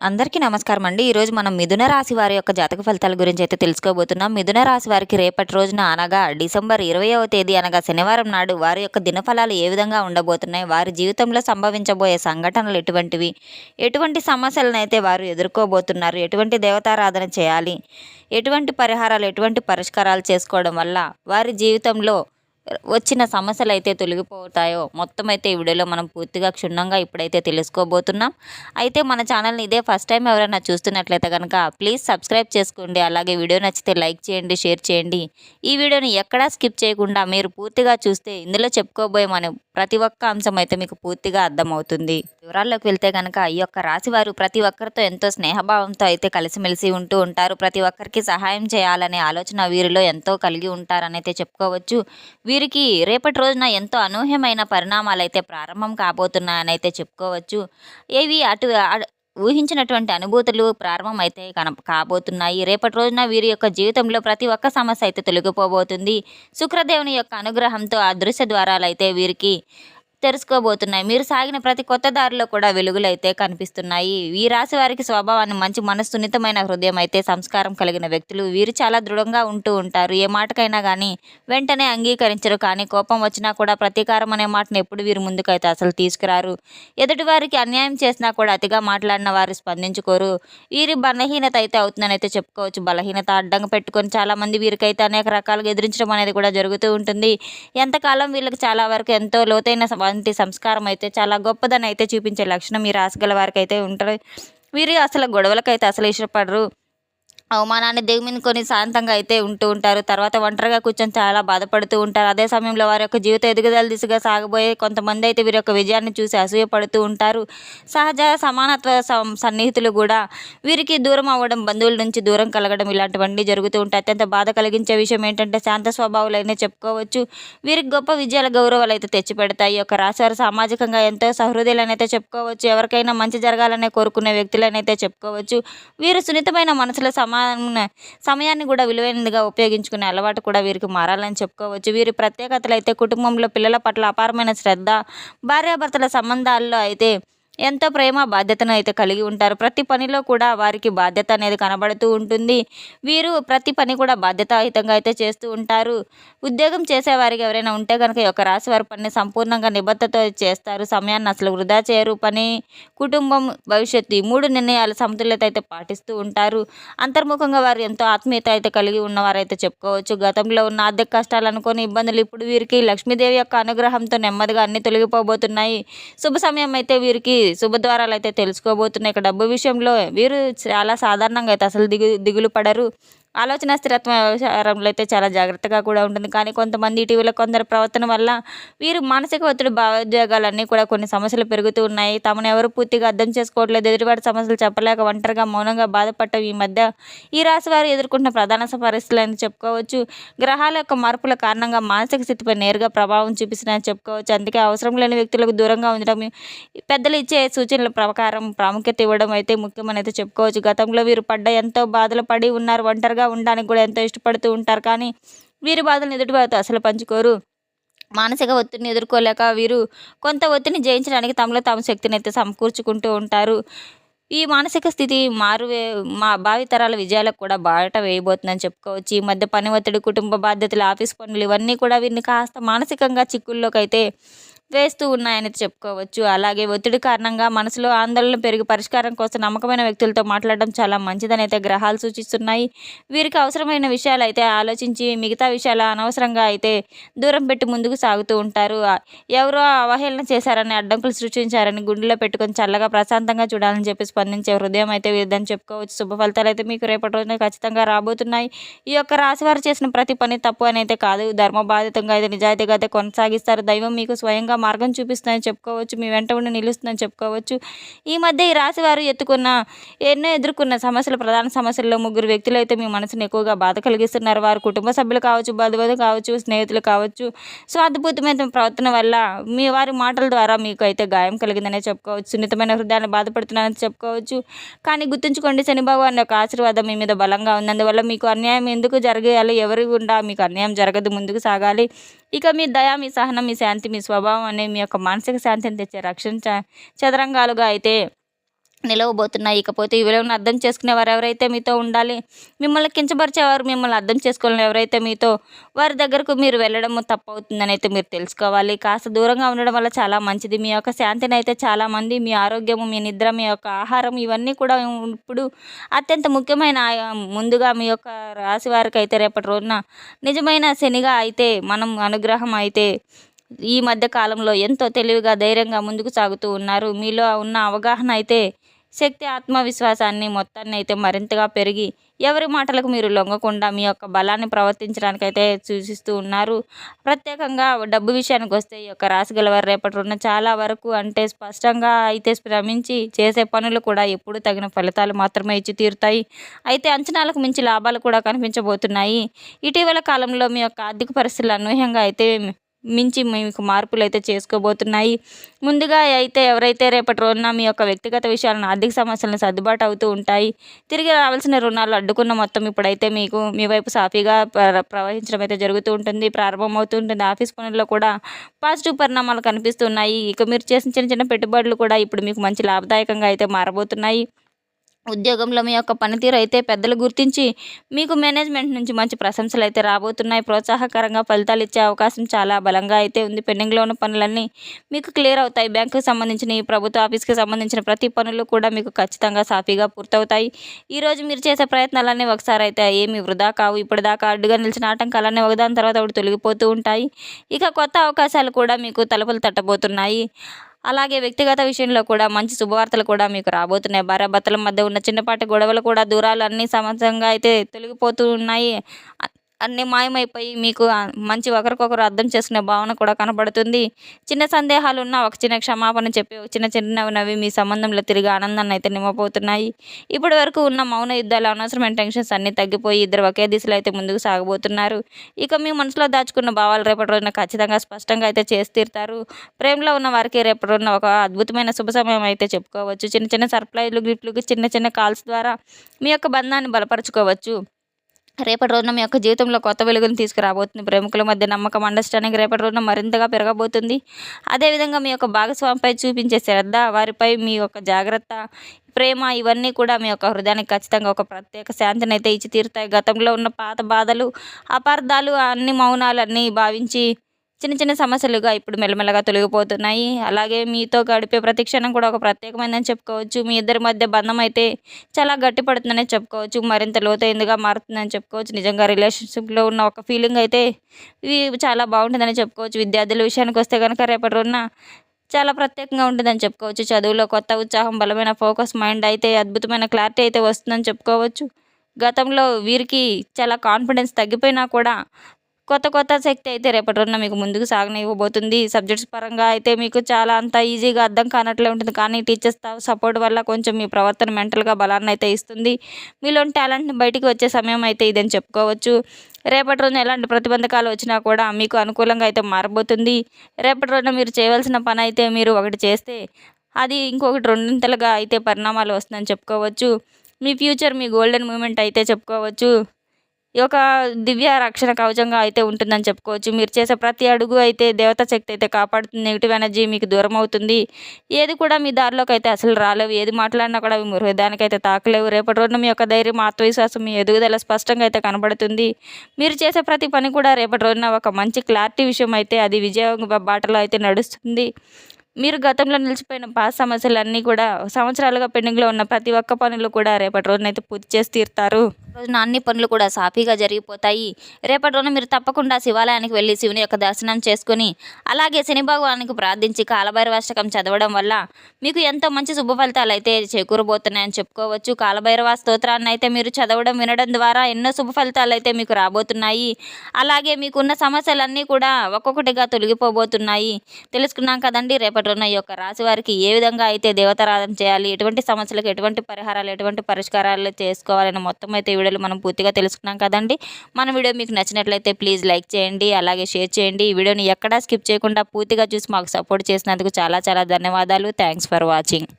అందరికీ నమస్కారం అండి. ఈరోజు మనం మిథున రాశి వారి యొక్క జాతక ఫలితాల గురించి అయితే తెలుసుకోబోతున్నాం. మిథున రాశి వారికి రేపటి రోజున అనగా డిసెంబర్ ఇరవయవ తేదీ అనగా శనివారం నాడు వారి యొక్క దినఫలాలు ఏ విధంగా ఉండబోతున్నాయి వారి జీవితంలో సంభవించబోయే సంఘటనలు ఎటువంటివి ఎటువంటి సమస్యలను అయితే వారు ఎదుర్కోబోతున్నారు ఎటువంటి దేవతారాధన చేయాలి ఎటువంటి పరిహారాలు ఎటువంటి పరిష్కారాలు చేసుకోవడం వల్ల వారి జీవితంలో వచ్చిన సమస్యలు అయితే తొలగిపోతాయో మొత్తం అయితే ఈ వీడియోలో మనం పూర్తిగా క్షుణ్ణంగా ఇప్పుడైతే తెలుసుకోబోతున్నాం. అయితే మన ఛానల్ని ఇదే ఫస్ట్ టైం ఎవరైనా చూస్తున్నట్లయితే కనుక ప్లీజ్ సబ్స్క్రైబ్ చేసుకోండి. అలాగే వీడియో నచ్చితే లైక్ చేయండి షేర్ చేయండి. ఈ వీడియోని ఎక్కడా స్కిప్ చేయకుండా మీరు పూర్తిగా చూస్తే ఇందులో చెప్పుకోబోయే మన ప్రతి ఒక్క అంశం అయితే మీకు పూర్తిగా అర్థమవుతుంది. వివరాల్లోకి వెళ్తే కనుక ఈ యొక్క రాశి వారు ప్రతి ఒక్కరితో ఎంతో స్నేహభావంతో అయితే కలిసిమెలిసి ఉంటూ ఉంటారు. ప్రతి ఒక్కరికి సహాయం చేయాలనే ఆలోచన వీరిలో ఎంతో కలిగి ఉంటారని అయితే చెప్పుకోవచ్చు. వీరికి రేపటి రోజున ఎంతో అనూహ్యమైన పరిణామాలు అయితే ప్రారంభం కాబోతున్నాయని అయితే చెప్పుకోవచ్చు. ఏవి అటు ఊహించినటువంటి అనుభూతులు ప్రారంభమైతే కన కాబోతున్నాయి. రేపటి రోజున వీరి యొక్క జీవితంలో ప్రతి ఒక్క సమస్య అయితే తొలగిపోబోతుంది. శుక్రదేవుని యొక్క అనుగ్రహంతో ఆ దృశ్య ద్వారాలు అయితే వీరికి తెరుచుకోబోతున్నాయి మీరు సాగిన ప్రతి కొత్త దారిలో కూడా వెలుగులైతే కనిపిస్తున్నాయి. ఈ రాశి వారికి స్వభావాన్ని మంచి మనసు సున్నితమైన హృదయం అయితే సంస్కారం కలిగిన వ్యక్తులు. వీరు చాలా దృఢంగా ఉంటూ ఉంటారు. ఏ మాటకైనా కానీ వెంటనే అంగీకరించరు. కానీ కోపం వచ్చినా కూడా ప్రతీకారం అనే మాటను ఎప్పుడు వీరు ముందుకైతే అసలు తీసుకురారు. ఎదుటి వారికి అన్యాయం చేసినా కూడా అతిగా మాట్లాడిన వారు స్పందించుకోరు. వీరి బలహీనత అయితే అవుతుందని అయితే చెప్పుకోవచ్చు. బలహీనత అడ్డంగా పెట్టుకొని చాలామంది వీరికైతే అనేక రకాలుగా ఎదిరించడం అనేది కూడా జరుగుతూ ఉంటుంది. ఎంతకాలం వీళ్ళకి చాలా వరకు ఎంతో లోతైన వంటి సంస్కారం అయితే చాలా గొప్పదని అయితే చూపించే లక్షణం ఈ రాశి గల వారికి అయితే ఉంటుంది వీరు అసలు గొడవలకైతే అసలు ఇష్టపడరు. అవమానాన్ని దిగుమినుకొని శాంతంగా అయితే ఉంటూ ఉంటారు. తర్వాత ఒంటరిగా కూర్చొని చాలా బాధపడుతూ ఉంటారు. అదే సమయంలో వారి యొక్క జీవిత ఎదుగుదల దిశగా సాగబోయే కొంతమంది అయితే వీరి యొక్క విజయాన్ని చూసి అసూయపడుతూ ఉంటారు. సహజ సమానత్వ సన్నిహితులు కూడా వీరికి దూరం అవ్వడం బంధువుల నుంచి దూరం కలగడం ఇలాంటివన్నీ జరుగుతూ ఉంటాయి. అత్యంత బాధ కలిగించే విషయం ఏంటంటే శాంత స్వభావాలైనా చెప్పుకోవచ్చు. వీరికి గొప్ప విజయాల గౌరవాలు అయితే తెచ్చిపెడతాయి. ఈ యొక్క రాశివారు సామాజికంగా ఎంతో సహృదయులనైతే చెప్పుకోవచ్చు. ఎవరికైనా మంచి జరగాలనే కోరుకునే వ్యక్తులనైతే చెప్పుకోవచ్చు. వీరు సున్నితమైన మనసులో సమా సమయాన్ని కూడా విలువైనదిగా ఉపయోగించుకునే అలవాటు కూడా వీరికి మారాలని చెప్పుకోవచ్చు. వీరి ప్రత్యేకతలు అయితే కుటుంబంలో పిల్లల పట్ల అపారమైన శ్రద్ధ భార్యాభర్తల సంబంధాల్లో అయితే ఎంతో ప్రేమ బాధ్యతను అయితే కలిగి ఉంటారు. ప్రతి పనిలో కూడా వారికి బాధ్యత అనేది కనబడుతూ ఉంటుంది. వీరు ప్రతి పని కూడా బాధ్యతాయుతంగా అయితే చేస్తూ ఉంటారు. ఉద్యోగం చేసేవారికి ఎవరైనా ఉంటే కనుక ఈ యొక్క రాశి వారి పని సంపూర్ణంగా నిబద్ధతతో చేస్తారు. సమయాన్ని అసలు వృధా చేయరు. పని కుటుంబం భవిష్యత్తు ఈ మూడు నిర్ణయాలు సమతుల్యత అయితే పాటిస్తూ ఉంటారు. అంతర్ముఖంగా వారు ఎంతో ఆత్మీయత అయితే కలిగి ఉన్నవారైతే చెప్పుకోవచ్చు. గతంలో ఉన్న ఆర్థిక కష్టాలు అనుకుని ఇబ్బందులు ఇప్పుడు వీరికి లక్ష్మీదేవి యొక్క అనుగ్రహంతో నెమ్మదిగా అన్ని తొలగిపోబోతున్నాయి. శుభ సమయం అయితే వీరికి శుభద్వారాలు అయితే తెలుసుకోబోతున్నాయి. ఇక డబ్బు విషయంలో వీరు చాలా సాధారణంగా అయితే అసలు దిగు దిగులు పడరు. ఆలోచన స్థిరత్వం వ్యవహారంలో అయితే చాలా జాగ్రత్తగా కూడా ఉంటుంది. కానీ కొంతమంది ఇటీవల కొందరు ప్రవర్తన వల్ల వీరు మానసిక ఒత్తిడి భావోద్వేగాలన్నీ కూడా కొన్ని సమస్యలు పెరుగుతూ ఉన్నాయి. తమను ఎవరు పూర్తిగా అర్థం చేసుకోవట్లేదు. ఎదుటివాడి సమస్యలు చెప్పలేక ఒంటరిగా మౌనంగా బాధపడటం ఈ మధ్య ఈ రాశి వారు ఎదుర్కొంటున్న ప్రధాన పరిస్థితులు అని చెప్పుకోవచ్చు. గ్రహాల యొక్క మార్పుల కారణంగా మానసిక స్థితిపై నేరుగా ప్రభావం చూపిస్తున్నాయని చెప్పుకోవచ్చు. అందుకే అవసరం లేని వ్యక్తులకు దూరంగా ఉండడం పెద్దలు ఇచ్చే సూచనల ప్రకారం ప్రాముఖ్యత ఇవ్వడం అయితే ముఖ్యమని అయితే చెప్పుకోవచ్చు. గతంలో వీరు పడ్డ ఎంతో బాధలు పడి ఉన్నారు. ఒంటరిగా ఉండడానికి కూడా ఎంతో ఇష్టపడుతూ ఉంటారు. కానీ వీరి బాధలను ఎదుటివారితో అసలు పంచుకోరు. మానసిక ఒత్తిడిని ఎదుర్కోలేక వీరు కొంత ఒత్తిడిని జయించడానికి తమలో తమ శక్తిని అయితే సమకూర్చుకుంటూ ఉంటారు. ఈ మానసిక స్థితి మారువే మా భావితరాల విజయాలకు కూడా బాట వేయబోతుందని చెప్పుకోవచ్చు. ఈ మధ్య పని ఒత్తిడి కుటుంబ బాధ్యతలు ఆఫీస్ పనులు ఇవన్నీ కూడా వీరిని కాస్త మానసికంగా చిక్కుల్లోకి అయితే వేస్తూ ఉన్నాయని చెప్పుకోవచ్చు. అలాగే ఒత్తిడి కారణంగా మనసులో ఆందోళన పెరిగి పరిష్కారం కోసం నమ్మకమైన వ్యక్తులతో మాట్లాడడం చాలా మంచిదని అయితే గ్రహాలు సూచిస్తున్నాయి. వీరికి అవసరమైన విషయాలు అయితే ఆలోచించి మిగతా విషయాలు అనవసరంగా అయితే దూరం పెట్టి ముందుకు సాగుతూ ఉంటారు. ఎవరో అవహేళన చేశారని అడ్డంకులు సృష్టించారని గుండెలో పెట్టుకొని చల్లగా ప్రశాంతంగా చూడాలని చెప్పి స్పందించే హృదయం అయితే వీరిదని చెప్పుకోవచ్చు. శుభ ఫలితాలు అయితే మీకు రేపటి రోజున ఖచ్చితంగా రాబోతున్నాయి. ఈ యొక్క రాశి వారు చేసిన ప్రతి పని తప్పు అని అయితే కాదు. ధర్మ బాధితంగా అయితే నిజాయితీగా అయితే కొనసాగిస్తారు. దైవం మీకు స్వయంగా మార్గం చూపిస్తుందని చెప్పుకోవచ్చు మీ వెంట ఉండి నిలుస్తుందని చెప్పుకోవచ్చు. ఈ మధ్య ఈ రాశి వారు ఎత్తుకున్న ఎన్నో ఎదుర్కొన్న సమస్యలు ప్రధాన సమస్యల్లో ముగ్గురు వ్యక్తులు అయితే మీ మనసును ఎక్కువగా బాధ కలిగిస్తున్నారు. వారు కుటుంబ సభ్యులు కావచ్చు బంధువులు కావచ్చు స్నేహితులు కావచ్చు. స్వార్థపూరితమైన ప్రవర్తన వల్ల మీ వారి మాటల ద్వారా మీకు అయితే గాయం కలిగిందనే చెప్పుకోవచ్చు. సున్నితమైన హృదయాన్ని బాధపడుతున్నారని చెప్పుకోవచ్చు. కానీ గుర్తుంచుకోండి శనిబాబు అనే ఒక ఆశీర్వాదం మీ మీద బలంగా ఉంది అందువల్ల మీకు అన్యాయం ఎందుకు జరగాలి ఎవరి గుండా మీకు అన్యాయం జరగదు ముందుకు సాగాలి. ఇక మీ దయ మీ సహనం మీ శాంతి మీ స్వభావం అనే మీ యొక్క మానసిక శాంతిని తెచ్చే రక్షణ చ- చదరంగాలుగా అయితే నిలవబోతున్నాయి. ఇకపోతే ఈ విలువను అర్థం చేసుకునేవారు ఎవరైతే మీతో ఉండాలి మిమ్మల్ని కించపరిచేవారు మిమ్మల్ని అర్థం చేసుకోవాలని ఎవరైతే మీతో వారి దగ్గరకు మీరు వెళ్ళడం తప్పవుతుందని అయితే మీరు తెలుసుకోవాలి. కాస్త దూరంగా ఉండడం వల్ల చాలా మంచిది. మీ యొక్క శాంతిని అయితే చాలామంది మీ ఆరోగ్యము మీ నిద్ర మీ యొక్క ఆహారం ఇవన్నీ కూడా ఇప్పుడు అత్యంత ముఖ్యమైన ముందుగా మీ యొక్క రాశి వారికి అయితే రేపటి రోజున నిజమైన శనిగా అయితే మనం అనుగ్రహం అయితే ఈ మధ్య కాలంలో ఎంతో తెలివిగా ధైర్యంగా ముందుకు సాగుతూ ఉన్నారు. మీలో ఉన్న అవగాహన అయితే శక్తి ఆత్మవిశ్వాసాన్ని మొత్తాన్ని అయితే మరింతగా పెరిగి ఎవరి మాటలకు మీరు లొంగకుండా మీ యొక్క బలాన్ని ప్రవర్తించడానికైతే సూచిస్తూ ఉన్నారు. ప్రత్యేకంగా డబ్బు విషయానికి వస్తే ఈ యొక్క రాశి గలవారు రేపటి ఉన్న చాలా వరకు అంటే స్పష్టంగా అయితే శ్రమించి చేసే పనులు కూడా ఎప్పుడు తగిన ఫలితాలు మాత్రమే ఇచ్చి తీరుతాయి. అయితే అంచనాలకు మించి లాభాలు కూడా కనిపించబోతున్నాయి. ఇటీవల కాలంలో మీ యొక్క ఆర్థిక పరిస్థితులు అనూహ్యంగా అయితే మించి మీకు మార్పులు అయితే చేసుకోబోతున్నాయి. ముందుగా అయితే ఎవరైతే రేపటి రోజున మీ యొక్క వ్యక్తిగత విషయాలను ఆర్థిక సమస్యలను సర్దుబాటు అవుతూ ఉంటాయి తిరిగి రావాల్సిన రుణాలు అడ్డుకున్న మొత్తం ఇప్పుడైతే మీకు మీ వైపు సాఫీగా ప్ర- ప్రవహించడం అయితే జరుగుతూ ఉంటుంది. ప్రారంభమవుతుంటుంది ఆఫీస్ పనుల్లో కూడా పాజిటివ్ పరిణామాలు కనిపిస్తున్నాయి. ఇక మీరు చేసిన చిన్న చిన్న పెట్టుబడులు కూడా ఇప్పుడు మీకు మంచి లాభదాయకంగా అయితే మారబోతున్నాయి. ఉద్యోగంలో మీ యొక్క పనితీరు అయితే పెద్దలు గుర్తించి మీకు మేనేజ్మెంట్ నుంచి మంచి ప్రశంసలు అయితే రాబోతున్నాయి. ప్రోత్సాహకరంగా ఫలితాలు ఇచ్చే అవకాశం చాలా బలంగా అయితే ఉంది. పెండింగ్లో ఉన్న పనులన్నీ మీకు క్లియర్ అవుతాయి. బ్యాంకుకి సంబంధించిన ఈ ప్రభుత్వ ఆఫీస్కి సంబంధించిన ప్రతి పనులు కూడా మీకు ఖచ్చితంగా సాఫీగా పూర్తవుతాయి. ఈరోజు మీరు చేసే ప్రయత్నాలన్నీ ఒకసారి అయితే ఏమి వృధా కావు. ఇప్పటిదాకా అడ్డుగా నిలిచిన ఆటంకాలన్నీ ఒకదాని తర్వాత ఒకటి తొలగిపోతూ ఉంటాయి. ఇక కొత్త అవకాశాలు కూడా మీకు తలుపులు తట్టబోతున్నాయి. అలాగే వ్యక్తిగత విషయంలో కూడా మంచి శుభవార్తలు కూడా మీకు రాబోతున్నాయి. భార్యాభర్తల మధ్య ఉన్న చిన్నపాటి గొడవలు కూడా దూరాలు అన్నీ సమస్యంగా అయితే తొలగిపోతూ ఉన్నాయి అన్నీ మాయమైపోయి మీకు మంచి ఒకరికొకరు అర్థం చేసుకునే భావన కూడా కనబడుతుంది. చిన్న సందేహాలు ఉన్నా ఒక చిన్న క్షమాపణ చెప్పి ఒక చిన్న చిన్నవి మీ సంబంధంలో తిరిగి ఆనందాన్ని అయితే నిమ్మపోతున్నాయి ఇప్పటి వరకు ఉన్న మౌన యుద్ధాలు అనవసరమైన టెన్షన్స్ అన్నీ తగ్గిపోయి ఇద్దరు ఒకే దిశలో అయితే ముందుకు సాగబోతున్నారు. ఇక మీ మనసులో దాచుకున్న భావాలు రేపటి రోజున ఖచ్చితంగా స్పష్టంగా అయితే చేసి తీరుతారు. ప్రేమలో ఉన్న వారికి రేపటి రోజున ఒక అద్భుతమైన శుభ సమయం అయితే చెప్పుకోవచ్చు. చిన్న చిన్న సర్ప్రైజ్లు గిఫ్ట్లు చిన్న చిన్న కాల్స్ ద్వారా మీ యొక్క బంధాన్ని బలపరచుకోవచ్చు. రేపటి రోజున మీ యొక్క జీవితంలో కొత్త వెలుగును తీసుకురాబోతుంది. ప్రముఖుల మధ్య నమ్మకం అండర్స్టాండింగ్ రేపటి రోజున మరింతగా పెరగబోతుంది. అదేవిధంగా మీ యొక్క భాగస్వామిపై చూపించే శ్రద్ధ వారిపై మీ యొక్క జాగ్రత్త ప్రేమ ఇవన్నీ కూడా మీ యొక్క హృదయానికి ఖచ్చితంగా ఒక ప్రత్యేక శాంతిని అయితే ఇచ్చి తీరుతాయి గతంలో ఉన్న పాత బాధలు అపార్థాలు అన్ని మౌనాలు అన్నీ భావించి చిన్న చిన్న సమస్యలుగా ఇప్పుడు మెల్లమెల్లగా తొలగిపోతున్నాయి. అలాగే మీతో గడిపే ప్రతి క్షణం కూడా ఒక ప్రత్యేకమైనదని చెప్పుకోవచ్చు. మీ ఇద్దరి మధ్య బంధం అయితే చాలా గట్టిపడుతుందనే చెప్పుకోవచ్చు. మరింత లోతైందిగా మారుతుందని చెప్పుకోవచ్చు. నిజంగా రిలేషన్షిప్లో ఉన్న ఒక ఫీలింగ్ అయితే ఇది చాలా బాగుంటుందని చెప్పుకోవచ్చు. విద్యార్థుల విషయానికి వస్తే కనుక రేపటి రోజున చాలా ప్రత్యేకంగా ఉంటుందని చెప్పుకోవచ్చు. చదువులో కొత్త ఉత్సాహం బలమైన ఫోకస్ మైండ్ అయితే అద్భుతమైన క్లారిటీ అయితే వస్తుందని చెప్పుకోవచ్చు. గతంలో వీరికి చాలా కాన్ఫిడెన్స్ తగ్గిపోయినా కూడా కొత్త కొత్త శక్తి అయితే రేపటి రోజున మీకు ముందుకు సాగనివ్వబోతుంది. సబ్జెక్ట్స్ పరంగా అయితే మీకు చాలా అంత ఈజీగా అర్థం కానట్లే ఉంటుంది. కానీ టీచర్స్ సపోర్ట్ వల్ల కొంచెం మీ ప్రవర్తన మెంటల్గా బలాన్ని అయితే ఇస్తుంది. మీలోని టాలెంట్ని బయటికి వచ్చే సమయం అయితే ఇదని చెప్పుకోవచ్చు. రేపటి రోజున ఎలాంటి ప్రతిబంధకాలు వచ్చినా కూడా మీకు అనుకూలంగా అయితే మారబోతుంది. రేపటి రోజున మీరు చేయవలసిన పని అయితే మీరు ఒకటి చేస్తే అది ఇంకొకటి రెండింతలుగా అయితే పరిణామాలు వస్తుందని చెప్పుకోవచ్చు. మీ ఫ్యూచర్ మీ గోల్డెన్ మూమెంట్ అయితే చెప్పుకోవచ్చు. ఈ యొక్క దివ్య రక్షణ కవచంగా అయితే ఉంటుందని చెప్పుకోవచ్చు. మీరు చేసే ప్రతి అడుగు అయితే దేవతా శక్తి అయితే కాపాడుతుంది. నెగిటివ్ ఎనర్జీ మీకు దూరం అవుతుంది. ఏది కూడా మీ దారిలోకి అయితే అసలు రాలేవు. ఏది మాట్లాడినా కూడా మీ హృదయానికి అయితే తాకలేవు. రేపటి రోజున మీ యొక్క ధైర్యం ఆత్మవిశ్వాసం మీ ఎదుగుదల స్పష్టంగా అయితే కనబడుతుంది. మీరు చేసే ప్రతి పని కూడా రేపటి రోజున ఒక మంచి క్లారిటీ విషయం అయితే అది విజయ బాటలో అయితే నడుస్తుంది. మీరు గతంలో నిలిచిపోయిన పాత సమస్యలన్నీ కూడా సంవత్సరాలుగా పెండింగ్లో ఉన్న ప్రతి ఒక్క పనులు కూడా రేపటి రోజునైతే పూర్తి చేసి తీరుతారు. రోజున అన్ని పనులు కూడా సాఫీగా జరిగిపోతాయి. రేపటి రోజున మీరు తప్పకుండా శివాలయానికి వెళ్ళి శివుని యొక్క దర్శనం చేసుకుని అలాగే శని భగవానికి ప్రార్థించి కాలభైరవాష్టకం చదవడం వల్ల మీకు ఎంతో మంచి శుభ ఫలితాలు అయితే చేకూరబోతున్నాయని చెప్పుకోవచ్చు. కాలభైరవ స్తోత్రాన్ని అయితే మీరు చదవడం వినడం ద్వారా ఎన్నో శుభ ఫలితాలు అయితే మీకు రాబోతున్నాయి. అలాగే మీకున్న సమస్యలన్నీ కూడా ఒక్కొక్కటిగా తొలగిపోబోతున్నాయి. తెలుసుకున్నాం కదండి రేపటి రోజున ఈ యొక్క రాశి వారికి ఏ విధంగా అయితే దేవతారాధన చేయాలి ఎటువంటి సమస్యలకు ఎటువంటి పరిహారాలు ఎటువంటి పరిష్కారాలు చేసుకోవాలని మొత్తం అయితే వీడియోలు మనం పూర్తిగా తెలుసుకున్నాం కదండి. మన వీడియో మీకు నచ్చినట్లయితే ప్లీజ్ లైక్ చేయండి అలాగే షేర్ చేయండి. ఈ వీడియోని ఎక్కడా స్కిప్ చేయకుండా పూర్తిగా చూసి మాకు సపోర్ట్ చేసినందుకు చాలా చాలా ధన్యవాదాలు. Thanks for watching.